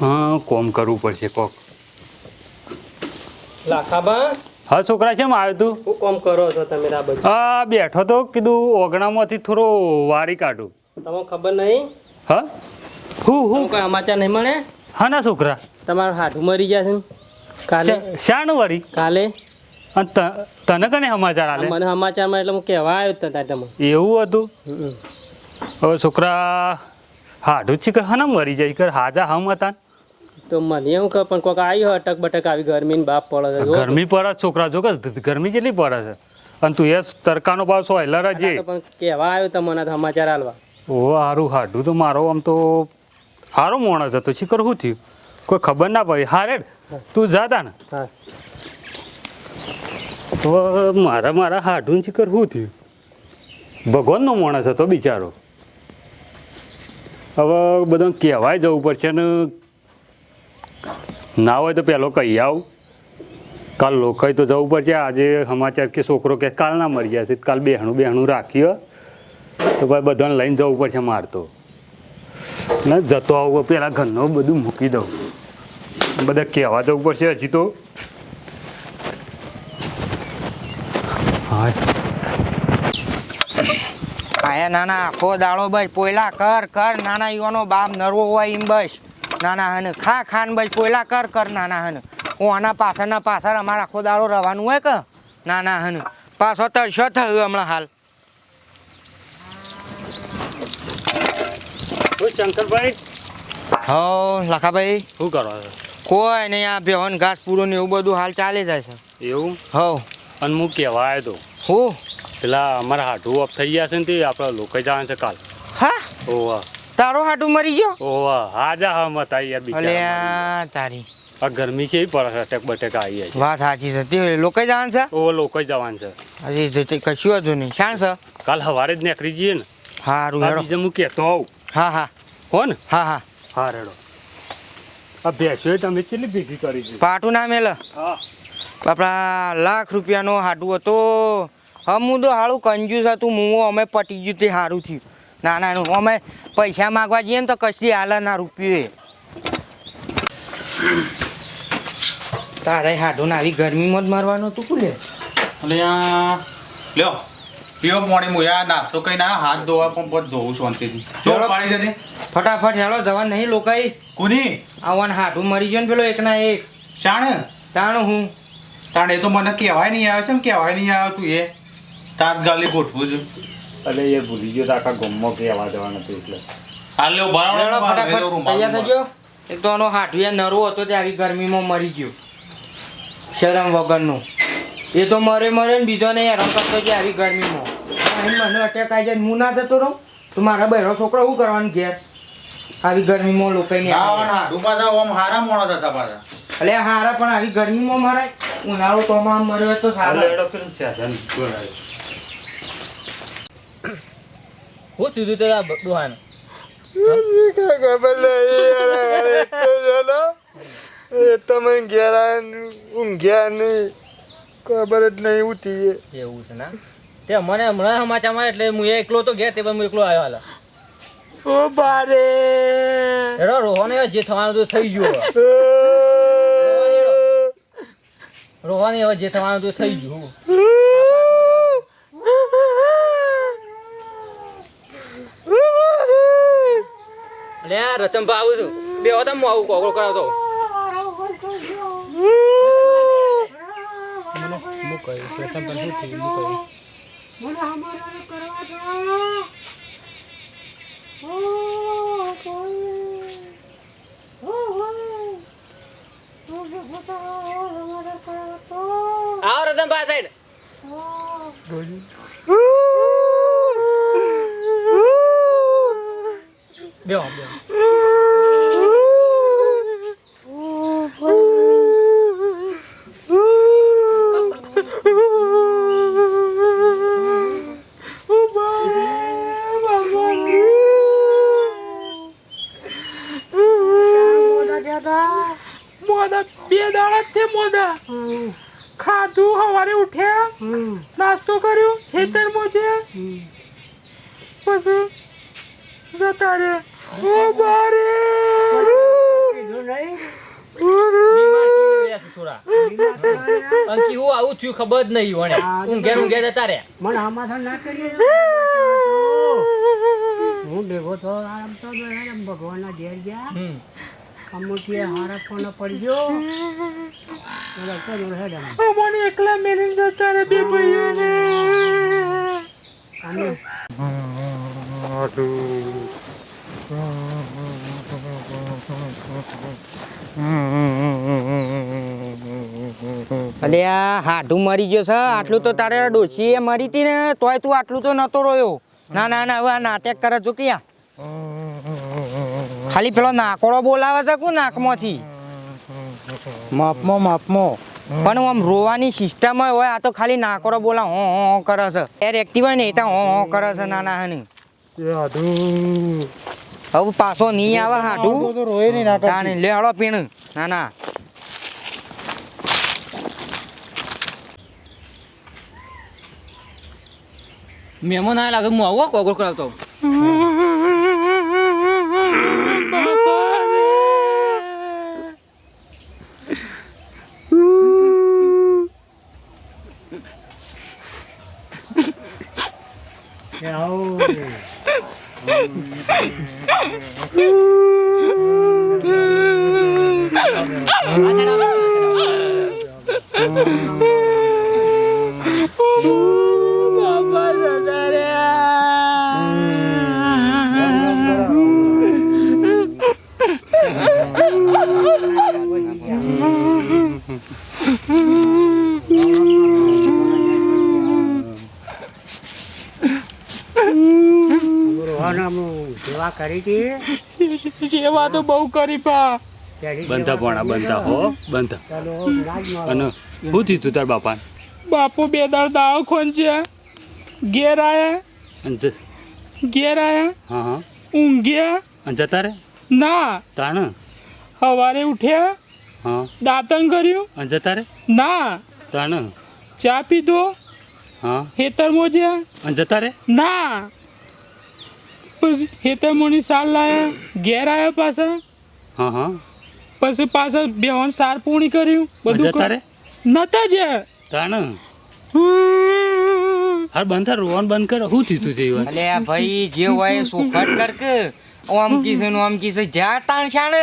હા કોમ કરવું પડશે કોક. લાખાબા? હા છોકરા કેમ આવ્યો તું? શું કોમ કરો છો તમે આ બધું? હા બેઠો તો કીધું ઓગણામાંથી થોડો વારી કાઢું. તમને ખબર નહીં? હા? હું હું? કોઈ સમાચાર નહીં મળે? હા ના છોકરા? તમારું હાથું મરી ગયા છે કાલે? શાનું વળી કાલે? તને કને સમાચાર આલે? મને સમાચારમાં એટલે હું કહેવા આવ્યો તો તમે. એવું હતું. હવે છોકરા હાડું જ છે કે હા મરી જાય કર હાજા હમ હતા. તો મને એવું કહે પણ આવી હોય અટક બટક આવી ગરમીની બાપ પડે છે ગરમી પડે છે છોકરા જો કે ગરમી કેટલી પડે છે. અને તું એ તડકાનો ભાવ સો જ આ તો પણ કહેવા આવ્યો તમને સમાચાર આલવા. ઓ હારું હાડું તો મારો આમ તો સારો મોણસ હતો. શીખર શું થયું? કોઈ ખબર ના પડી. હારે તું જાતા ને તો મારા મારા હાડું શીખર શું થયું? ભગવાનનો માણસ હતો બિચારો. હવે બધાને કહેવાય જવું પડશે ને ના હોય તો પહેલો કહી આવ. કાલ લોકોએ તો જવું પડશે. આજે સમાચાર કે છોકરો કે કાલ ના મરી જશે કાલ બેહણું બેહણું રાખ્યો. તો ભાઈ બધાને લઈને જવું પડશે મારતો ને જતો આવું પહેલાં ઘરનું બધું મૂકી દઉં. બધા કહેવા જવું પડશે હજી તો હા આયા નાના આખો દાડો બસ પોયલા કર કર નાના યુવાનો બાપ નરવો હોય એમ બસ. નાના હન ખા ખાન બસ પોયલા કર કર નાના હન. હું આના પાછળના પાછળ અમારા આખો દાડો રહેવાનું હોય કે? નાના હન. પાછો તરશો થયું હમણાં હાલ? શંકરભાઈ. હો લખાભાઈ. શું કરો? છો કોઈ નહીં આ ભેવન ઘાસ પૂરો ને એવું બધું હાલ ચાલી જાય છે. એવું? હો. અને હું કહેવાય તો. હું? પેલા અમારા હાડું ઓફ થઈ ગયા છે ને તે આપણે લોકો જવાનું છે કાલ. હા? ઓવા તારો હાડું મરી ગયો? ઓવા હાજા મત આવી યાર બીજા તારી. આ ગરમી છે? પર અટેક બટેક આવી જાય વાત સાચી છે. તે લોકો જવાનું છે? ઓ લોકો જવાનું છે. અરે તે કશું હતું નહીં. શાણ છે કાલ સવારે જ નીકળી જઈએ ને. હા રૂ હેડો બીજે હું કહેતો આવું હા હા. હો ને? હા હા. હા રેડો. આ ભેંસો તમે કેટલી ભેગી કરી છે? પાટું ના મેલ હા. આપણા લાખ રૂપિયાનો હાડું હતો. હમ હું તો હાળું કંજુસ હતું હું અમે પટી ગયું તે સારું થયું. ના ના અમે પૈસા માગવા જઈએ ને તો કશી હાલ ના રૂપિયો તારે હાડું ને આવી ગરમીમાં જ મારવાનું હતું કુલે લ્યો પીઓ પાણી મુયા નાસ્તો કઈ ના હાથ ધોવા પણ પછી ધોવું શાંતિથી. જો પાણી જતી ફટાફટ હેલો જવા નહીં લોકાઈ. કુની? આવવાનું હાડું મરી ગયો ને પેલો એક ના એક. શાણ? તાણ હું. તાણ એ તો મને કહેવાય નહીં આવ્યો છે ને કહેવાય નહીં આવ્યો તું એ. તાત્કાલિક ગોઠવું છું. એટલે એ ભૂલી ગયો આખા ગમમાં કહેવા જવાનું હતું એટલે. હાલ ભરાવો ફટાફટ તૈયાર થઈ ગયો એક તો આનો હાટુયા નરવો હતો તે આવી ગરમીમાં મરી ગયો. શરમ વગરનો. એ તો મરે મરે ને બીજો ને હેરાન કરતો છે આવી ગરમીમાં. અહીં મને અટેક આવી જાય હું ના જતો રહું? તો મારા બહેરો છોકરો શું કરવાનું ઘેર? આવી ગરમીમાં લોકો હા ના ડૂબા જાવ આમ હારા મોડા થતા પાછા. એટલે હારા પણ આવી ગરમીમાં મરાય. ઉનાળો તો આમ મર્યો તો સારું. એડો પેલું સાધન બોલાય. હું સીધું તે આ ડોહાને તમે ઘેર ઊંઘ્યા નહીં. ખબર જ નહીં ઉઠી એવું છે ના? તે મને હમણાં સમાચારમાં એટલે હું એકલો તો ગયા તે પણ હું એકલો આવ્યો હાલ. ઓ બારે. રોહન જે થવાનું તો થઈ ગયું રોહન હવે જે થવાનું તો થઈ ગયું આ રતન આવું છું. બે હતા હું આવું કોકરો કરાવતો હું કહ્યું રતન પણ શું થયું હું કહ્યું આવો રતન પા સાઈડ બેહો બેહો ઉનાળા છે મોદા ખાધું સવારે ઉઠ્યા નાસ્તો કર્યો ખેતર મોજ્યા. પછી જતા રે ઓ બારે! અંકી હું આવું થયું ખબર જ નહીં વણે. ઊંઘે ઊંઘે જતા રે મને આમાં ના કરીએ હું ભેગો થયો આમ તો ભગવાનના ઘેર ગયા. અમુકીએ હારા કોને પડ્યો. લગતો જ રહે અમને એકલા મેલીને જતા રે બે ભાઈઓને અને અલે આ હાડું મરી ગયો છે આટલું તો તારે ડોશીએ મરી હતી ને તોય તું આટલું તો નતો રોયો. ના ના ના હવે આ નાટક કરે છો ક્યાં? ખાલી પેલો નાકોડો બોલાવે છે કું નાકમાંથી? માપમો માપમો પણ આમ રોવાની સિસ્ટમ હોય આ તો ખાલી નાકોડો બોલા હો હો કરે છે. એર એક્ટિવ હોય ને એ તો હો હો કરે છે નાના હની. હવે પાછો નહીં આવે હાટું લે હળો પીણ. મેમો ના લાગે હું આવું કોગળ કરાવતો. Oh, રોહન સેવા કરી હતી. સેવા તો બહુ કરી પા. બંધા સેવા બંધા હો બંધા. અને શું થયું તું તાર બાપા બાપુ બે દાડ દાવ ખોંચ્યા ઘેર આયા. ઘેર આયા. હા હા. ઊંઘ્યા. અને જતા રે ના. તાણ? સવારે ઉઠ્યા. હા. દાંતણ કર્યું. અને જતા રે ના. તાણ? ચા પીધો. હા. હેતર મોજ્યા અને જતા રે ના. પછી હેતર મોની સાલ લાયા ઘેર આવ્યા પાછા. હા હા. પછી પાછા બેહોન સાર પૂણી કર્યું બધું જતા રે કર- નતા જ. તાણ? હાર બંધ થા રોવાનું બંધ કર. શું થયું તું અલે આ ભાઈ જે હોય સોખટ કર કે ઓમ કીસે નો ઓમ કીસે જા તાણ છાણ.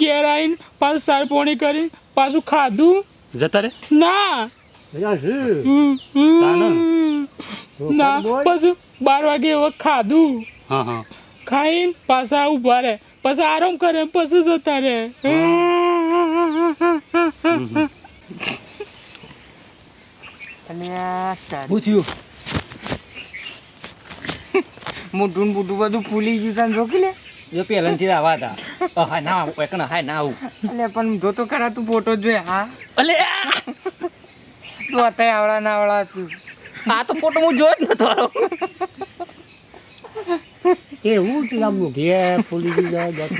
ઘેર આવીને પાછું સાર પૂણી કરી પાછું ખાધું. જતા રે ના. ના. પછી બાર વાગે હવે ખાધું. હા હા. ખાઈને પાછા ઊભા રહે. પછી આરામ કરે પછી જતા રહે. બધું ફૂલી ગયું તને રોકી લે. જો પહેલાંથી આવા હતા. હા ના આવું એક ના હા ના આવું. અલે પણ જો તો ખરા તું ફોટો જોઈ હા. અલે તું અત્યારે આવડા ના આવડા છું. આ તો ફોટો હું જોયો જ નતો. તે હું છું ફૂલી ગયું દસ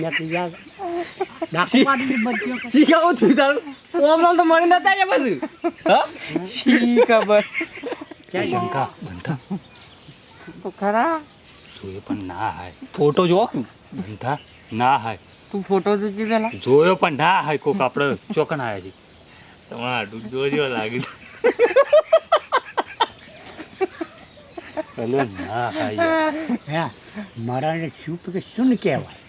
શીખાવું તારું? ઓમ તો મળી નતા આવ્યા બધું શી ખબર? શંકા બંધા. તો ખરા? જોયો પણ ના હાય. ફોટો જો બંધા ના હાય. તું ફોટો જોજી પેલા જોયો પણ ના હાય કોક આપણે ચોકન આવ્યા છે તમારું જોજો લાગી. પેલો ના હાય હા. મારાને શું કે શું કહેવાય?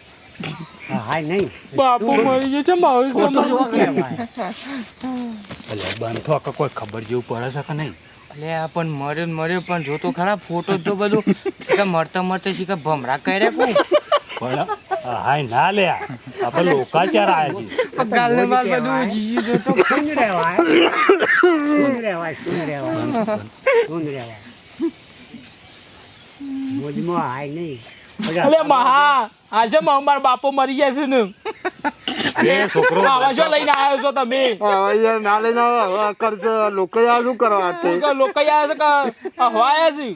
હા હાય નહીં. બાપુ મરી ગયો છે મારું જો કહેવાય? એટલે બંધો કે કોઈ ખબર જેવું પડે છે કે નહીં? એટલે આ પણ મર્યો મર્યો પણ જોતો ખરા ફોટો તો બધું કે મરતા મરતા શીખા ભમરા કર્યા કોઈ પણ હાય ના લે આ. આપણે લોકાચાર આયા છે. ગાલને માલ બધું જીજી જો તો. શું રહેવાય? શું રહેવાય? શું રહેવાય? શું રહેવાય? મોજમાં હાય નહીં. અલે મહા આજે મારા બાપો મરી ગયા છે ને. એ છોકરો આવા શું લઈને આવ્યો છો તમે? ના લઈને કરશે લોકો આ શું કરવા તે લોકો આ છે કે હવાયા છે?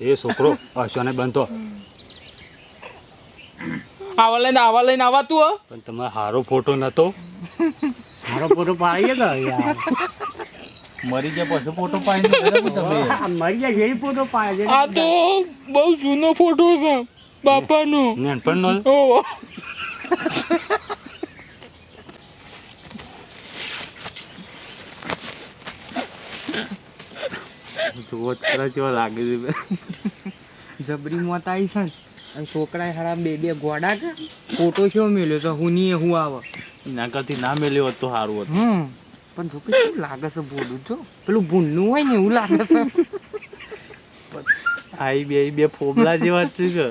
એ છોકરો હસવાને બંધો આવા લઈને આવા લઈને આવાતું હો. પણ તમે સારો ફોટો નતો? મારો ફોટો પાડીએ તો યાર. મરી ગયા પછી ફોટો પાડી મરી ગયા જેવી ફોટો પાડે આ તો બહુ જૂનો ફોટો છે. બાપાનું. નાનપણનો ઓ જબરી મોત આવી છે ને. છોકરાએ હારા બે બે ગોડા કે ફોટો કેવો મેલ્યો છે? હું નહીં હું આવે. એના કરતી ના મેલ્યો હોત તો સારું હતું. પણ લાગે છે ભૂલું જો. પેલું ભૂંડનું હોય ને એવું લાગે છે. આઈ બે બે ફોબલા જેવા વાત છે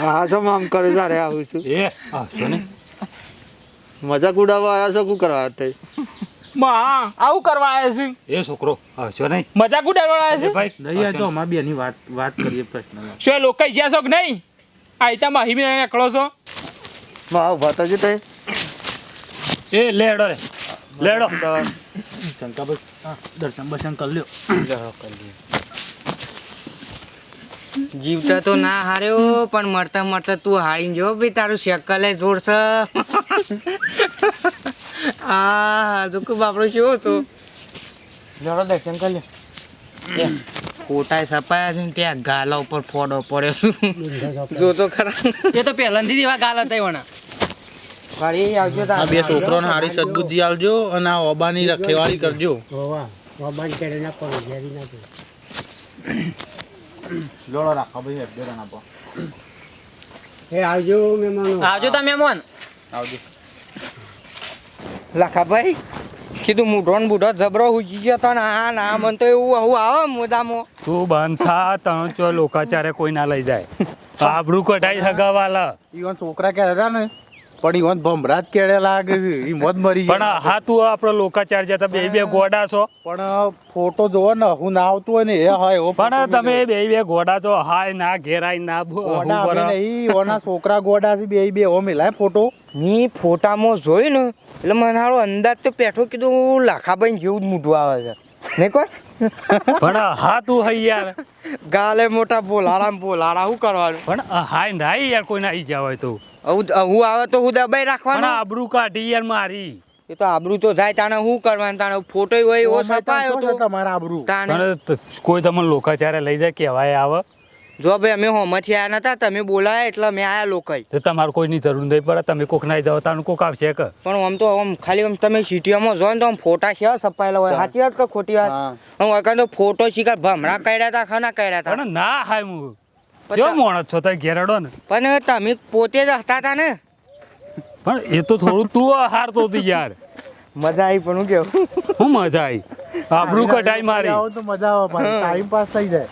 હા છો આમ કરે તારે આવું છું. એ મજાક ઉડાવવા આવ્યા છો? શું કરવા તે માં આવું કરવા આવ્યા છે? એ છોકરો આવશો નહીં મજાક ઉડાવવા આવ્યા છે? ભાઈ નહીં આ તો અમારા બેની વાત વાત કરીએ પ્રશ્ન શું લોકો જ્યાં છો કે નહીં? આઈતા માહી બી એકળો છો? ભાવ ભાતાજી તે એ લેડો રે. લેડો. બસ દર્શન બર્શન કરી લ્યો. જીવતા તો ના હાર્યો પણ મરતા મરતા તું હારીને જો ભાઈ તારું શકલે જોડશે. આ દુઃખ બાપડો શું હતો? જરો દર્શન કરી લે. કોટાય સપાયા છપાયા છે ને ત્યાં ગાલા ઉપર ફોડો પડ્યો છું. જો તો ખરા. એ તો પહેલાંથી એવા ગાલા હતા વણા ફરી આવજો આ બે છોકરાને હારી સદબુદ્ધિ આવજો અને આ ઓબાની રખેવાળી કરજો. હોવા મોબાઈલ કરે ના પણ ઘેરી ના લોડો રાખો ભાઈ અડધો આપો એ આવજો મહેમાનો. આવજો તમે મોન આવજો. લખાભાઈ કીધું મૂઢો ને બુઢો જબરો હુજી ગયો તણ આ ના મન તો એવું આવું આવે મોદામાં. તું બંધ થા તણ ચો લોકાચારે કોઈ ના લઈ જાય. આબરૂ કઢાઈ હગાવાલા. ઈવન છોકરા કહેતા હતા ને પણ ઈવન ભમરાત કેળે લાગે છે. ઈ મોત મરી પણ ગયા હા તું આપડે લોકાચાર જતા બે બે ગોડા છો. પણ ફોટો જોવો ને હું ના આવતું હોય ને એ હોય એવો પણ તમે બે બે ગોડા છો હાય ના ઘેરાય ના ગોડા અમે નહીં ઓના છોકરા ગોડા છે બે બે ઓ મિલાય ફોટો? ની ફોટામાં જોયું ને એટલે મને હારો અંદાજ તો પેઠો કીધું લાખાભાઈ જેવું જ મૂઢું આવે છે. નહીં કોઈ? પણ હા તું હઈ યાર. ગાલે મોટા બોલાડા ને બોલાડા શું કરવાનું? પણ હાય ના યાર કોઈ ના આવી જાય હોય તો. હું આવે તો હું દબાઈ રાખવાનો આબરૂ કાઢી યાર મારી. એ તો આબરૂ તો જાય તાણે શું કરવાનું? તાણે ફોટો હોય એવો છપાયો તો તમારા આબરૂ. તાણે કોઈ તમને લોકાચારે લઈ જાય કહેવાય આવે. જો ભાઈ અમે હોમથી આવ્યા નતા તમે બોલાયા એટલે અમે આયા લોકાઈ તો તમારે કોઈની જરૂર નહીં પડે તમે કોક નાઈ જાવ તાનું કોક આવશે કે? પણ આમ તો આમ ખાલી આમ તમે સિટીઓમાં જો ને તો આમ ફોટા છે છપાયેલા હોય. સાચી વાત કે ખોટી વાત? હા. અકાન તો ફોટો શીખર ભમરા કર્યા હતા ખાના કર્યા હતા ના હાય હું. જો મોણસ છો તો ઘેરડો ને? પણ તમે પોતે જ હતા તા ને. પણ એ તો થોડું તું હારતો હતી યાર. મજા આવી પણ હું કેવું? હું મજા આવી. આબરૂ કઢાઈ મારી. આવો તો મજા આવે ટાઈમ પાસ થઈ જાય.